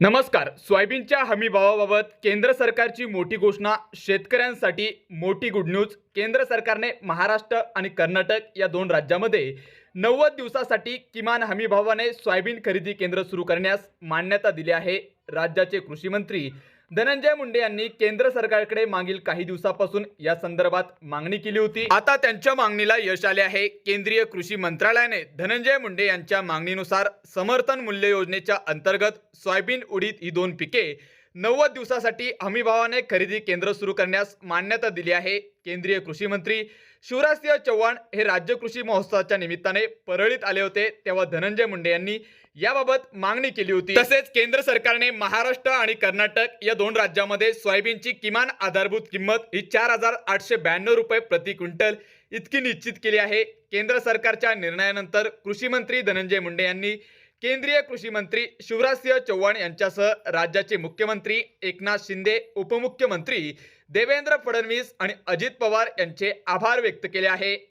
नमस्कार. सोयाबीनच्या हमीभावाबाबत केंद्र सरकारची मोठी घोषणा शेतकऱ्यांसाठी मोठी गुड न्यूज केंद्र सरकारने महाराष्ट्र आणि कर्नाटक या दोन राज्यामध्ये नव्वद दिवसासाठी किमान हमीभावाने सोयाबीन खरेदी केंद्र सुरू करण्यास मान्यता दिली आहे राज्याचे कृषी मंत्री धनंजय मुंडे यांनी केंद्र सरकारकडे मागील काही दिवसापासून या संदर्भात मागणी केली होती. आता त्यांच्या मागणीला यश आले आहे. केंद्रीय कृषी मंत्रालयाने धनंजय मुंडे यांच्या मागणीनुसार समर्थन मूल्य योजनेच्या अंतर्गत सोयाबीन उडीद ही दोन पिके नव्वद दिवसासाठी हमीभावाने खरेदी केंद्र सुरू करण्यास मान्यता दिली आहे. केंद्रीय कृषी मंत्री शिवराजसिंह चव्हाण हे राज्य कृषी महोत्सवाच्या निमित्ताने परळीत आले होते तेव्हा धनंजय मुंडे यांनी याबाबत मागणी केली होती. तसेच केंद्र सरकारने महाराष्ट्र आणि कर्नाटक या दोन राज्यामध्ये सोयाबीनची किमान आधारभूत किंमत ही चार हजार आठशे ब्याण्णव रुपये प्रति क्विंटल इतकी निश्चित केली आहे. केंद्र सरकारच्या निर्णयानंतर कृषी मंत्री धनंजय मुंडे यांनी केंद्रीय कृषी मंत्री शिवराजसिंह चव्हाण यांच्यासह राज्याचे मुख्यमंत्री एकनाथ शिंदे उपमुख्यमंत्री देवेंद्र फडणवीस आणि अजित पवार यांचे आभार व्यक्त केले आहे.